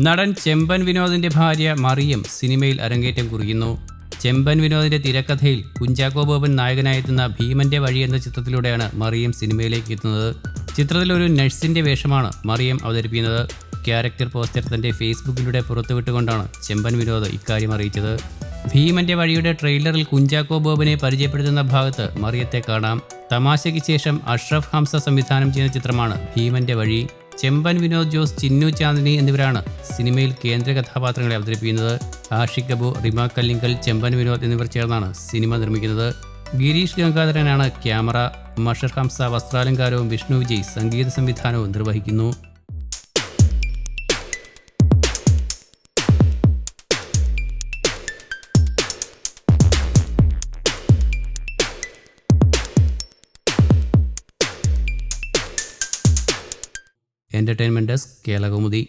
നടൻ ചെമ്പൻ വിനോദിന്റെ ഭാര്യ മറിയം സിനിമയിൽ അരങ്ങേറ്റം കുറിക്കുന്നു ചെമ്പൻ വിനോദിന്റെ തിരക്കഥയിൽ കുഞ്ചാക്കോ ബോബൻ നായകനായെത്തുന്ന ഭീമന്റെ വഴി എന്ന ചിത്രത്തിലൂടെയാണ് മറിയം സിനിമയിലേക്ക് എത്തുന്നത്. ചിത്രത്തിൽ ഒരു നഴ്സിന്റെ വേഷമാണ് മറിയം അവതരിപ്പിക്കുന്നത്. ക്യാരക്ടർ പോസ്റ്റർ തന്റെ ഫേസ്ബുക്കിലൂടെ പുറത്തുവിട്ടുകൊണ്ടാണ് ചെമ്പൻ വിനോദ് ഇക്കാര്യം അറിയിച്ചത്. ഭീമന്റെ വഴിയുടെ ട്രെയിലറിൽ കുഞ്ചാക്കോ ബോബനെ പരിചയപ്പെടുത്തുന്ന ഭാഗത്ത് മറിയത്തെ കാണാം. തമാശയ്ക്ക് ശേഷം അഷ്റഫ് ഹംസ സംവിധാനം ചെയ്യുന്ന ചിത്രമാണ് ഭീമന്റെ വഴി. ചെമ്പൻ വിനോദ് ജോസ് ചിന്നു ചാന്ദിനി എന്നിവരാണ് സിനിമയിൽ കേന്ദ്ര കഥാപാത്രങ്ങളെ അവതരിപ്പിക്കുന്നത്. ആഷിഖ് കപൂർ റിമ കല്ലിങ്കൽ ചെമ്പൻ വിനോദ് എന്നിവർ ചേർന്നാണ് സിനിമ നിർമ്മിക്കുന്നത്. ഗിരീഷ് ഗംഗാധരനാണ് ക്യാമറ. മഷർ ഹംസ വസ്ത്രാലങ്കാരവും വിഷ്ണു വിജയ് സംഗീത സംവിധാനവും നിർവഹിക്കുന്നു. Entertainment desk കേളകുമുദി